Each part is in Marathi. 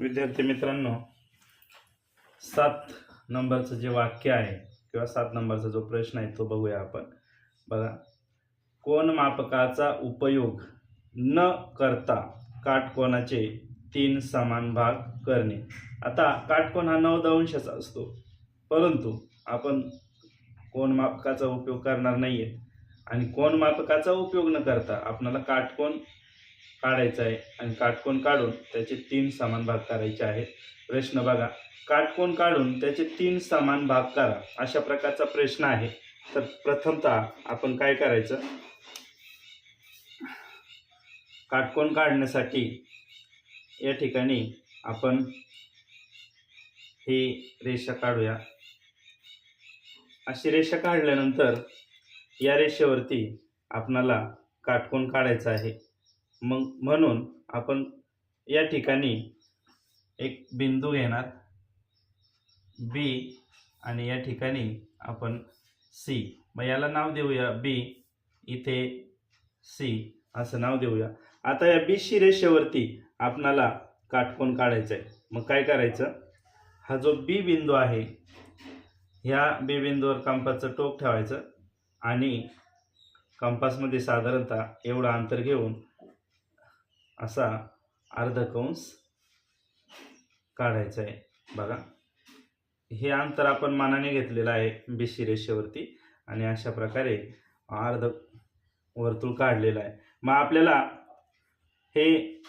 विद्यार्थी मित्रांनो सात नंबरचं जे वाक्य आहे किंवा सात नंबरचा जो प्रश्न आहे तो बघूया आपण. बघा कोण मापकाचा उपयोग न करता काटकोनाचे तीन समान भाग करणे? आता काटकोन हा नऊ दंशाचा असतो. परंतु आपण कोण मापकाचा उपयोग करणार नाही आहेत आणि कोण मापकाचा उपयोग न करता आपणाला काटकोन काढायचा आहे आणि काटकोन काढून त्याचे तीन समान भाग करायचे आहेत. प्रश्न बघा काटकोन काढून त्याचे तीन समान भाग करा अशा प्रकारचा प्रश्न आहे. तर प्रथमतः आपण काय करायचं? काटकोन काढण्यासाठी या ठिकाणी आपण ही रेषा काढूया. अशी रेषा काढल्यानंतर या रेषेवरती आपणाला काटकोन काढायचं आहे. मग म्हणून आपण या ठिकाणी एक बिंदू घेणार. बी आणि या ठिकाणी आपण सी मग याला नाव देऊया. बी इथे सी असं नाव देऊया. आता या बी सी रेषेवरती आपणाला काटकोन काढायचं आहे मग काय करायचं? हा जो बी बिंदू आहे ह्या बी बिंदूवर कंपासचं टोक ठेवायचं आणि कंपासमध्ये साधारणतः एवढं अंतर घेऊन असा अर्धकंस काढायचा आहे. बघा. हे अंतर आपण मानाने घेतलेलं आहे बिशी रेषेवरती आणि अशा प्रकारे अर्ध वर्तुळ काढलेलं आहे. मग आपल्याला हे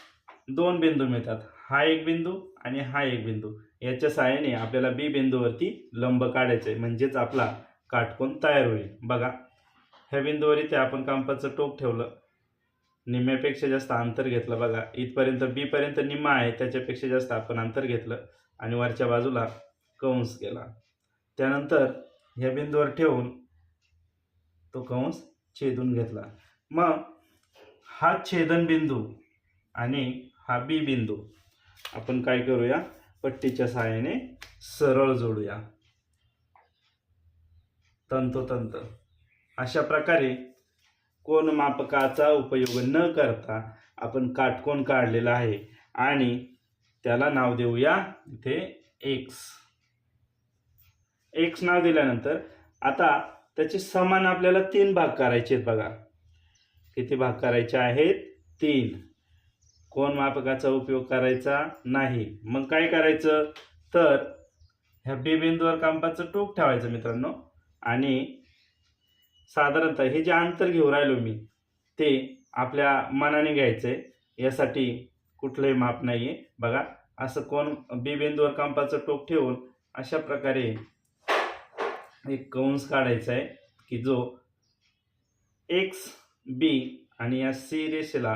दोन बिंदू मिळतात. हा एक बिंदू आणि हा एक बिंदू. याच्या सहाय्याने आपल्याला बी बिंदूवरती लंब काढायचं आहे म्हणजेच आपला काटकोन तयार होईल. बघा. ह्या बिंदूवर इथे आपण कांपाचं टोक ठेवलं. निम्म्यापेक्षा जास्त अंतर घेतलं बघा. इथपर्यंत बीपर्यंत निम्मा आहे त्याच्यापेक्षा जास्त आपण अंतर घेतलं आणि वरच्या बाजूला कंस केला. त्यानंतर ह्या बिंदूवर ठेवून तो कंस छेदून घेतला. मग हा छेदन बिंदू आणि हा बी बिंदू आपण काय करूया? पट्टीच्या सहाय्याने सरळ जोडूया. तंतोतंत. अशा प्रकारे कोण मापकाचा उपयोग न करता आपण काटकोन काढलेला आहे. आणि त्याला नाव देऊया इथे एक्स एक्स नाव दिल्यानंतर आता त्याचे समान आपल्याला तीन भाग करायचे आहेत बघा. किती भाग करायचे आहेत? तीन. कोण मापकाचा उपयोग करायचा नाही. मग काय करायचं? तर ह्या बी बिंदूवर कांपाचं टोक ठेवायचं मित्रांनो. आणि साधारणतः हे जे अंतर घेऊन राहिलो मी ते आपल्या मनाने घ्यायचं आहे यासाठी कुठलंही माप नाही आहे बघा असं कोण बी बिंदूवर कांपाचं टोक ठेवून अशा प्रकारे एक कंस काढायचा आहे की जो एक्स बी आणि या सी रेषेला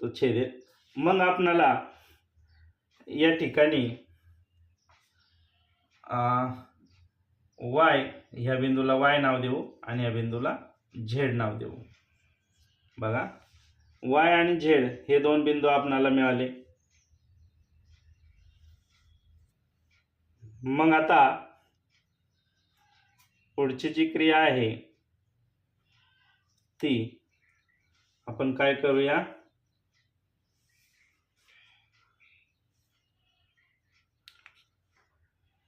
तो छेदेल मग आपणाला या ठिकाणी वाय ह्या बिंदूला वाय नाव देऊ आणि या बिंदूला झेड नाव देऊ. बघा. वाय आणि झेड हे दोन बिंदू आपणाला मिळाले. मग आता पुढची जी क्रिया आहे ती आपण काय करूया?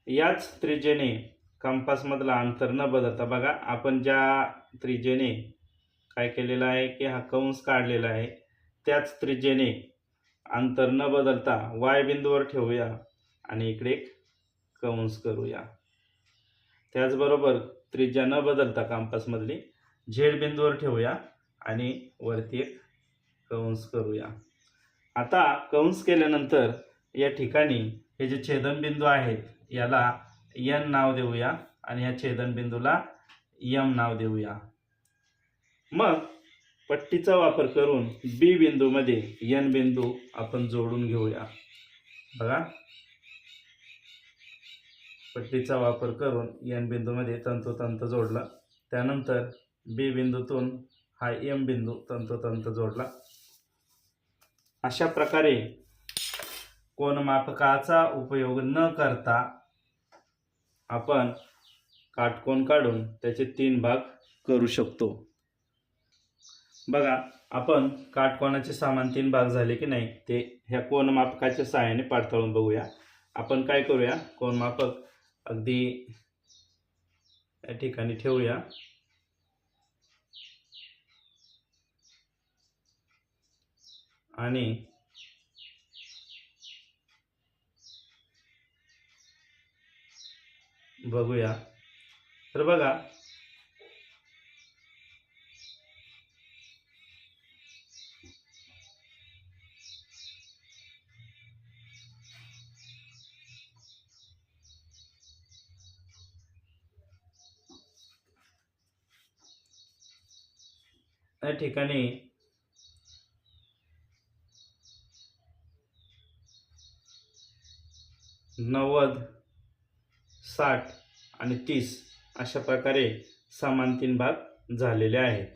याच त्रिजेने कंपासमधला अंतर न बदलता बघा आपण ज्या त्रिज्येने काय केलेलं आहे की हा कंस काढलेला आहे त्याच त्रिज्येने अंतर न बदलता वाय बिंदूवर ठेवूया आणि इकडे एक कंस करूया. त्याचबरोबर त्रिज्या न बदलता कंपासमधली झेड बिंदूवर ठेवूया आणि वरती एक कंस करूया. आता कंस केल्यानंतर या ठिकाणी हे जे छेदनबिंदू आहेत याला यन नाव देऊया आणि या छेदनबिंदूला यम नाव देऊया. मग पट्टीचा वापर करून बी बिंदूमध्ये यन बिंदू आपण जोडून घेऊया. बघा. पट्टीचा वापर करून यन बिंदूमध्ये तंतोतंत जोडला. त्यानंतर बी बिंदूतून हा यम बिंदू तंतोतंत जोडला. अशा प्रकारे कोनमापकाचा उपयोग न करता आपण काटकोन काढून त्याचे तीन भाग करू शकतो. बघा आपण काटकोणाचे सामान तीन भाग झाले की नाही ते ह्या कोनमापकाच्या सहाय्याने पाडताळून बघूया. आपण काय करूया कोनमापक अगदी या ठिकाणी ठेवूया. आणि बघूया. तर बघा. या ठिकाणी नव्वद साठ आणि तीस अशा प्रकारे समान तीन भाग झालेले आहेत.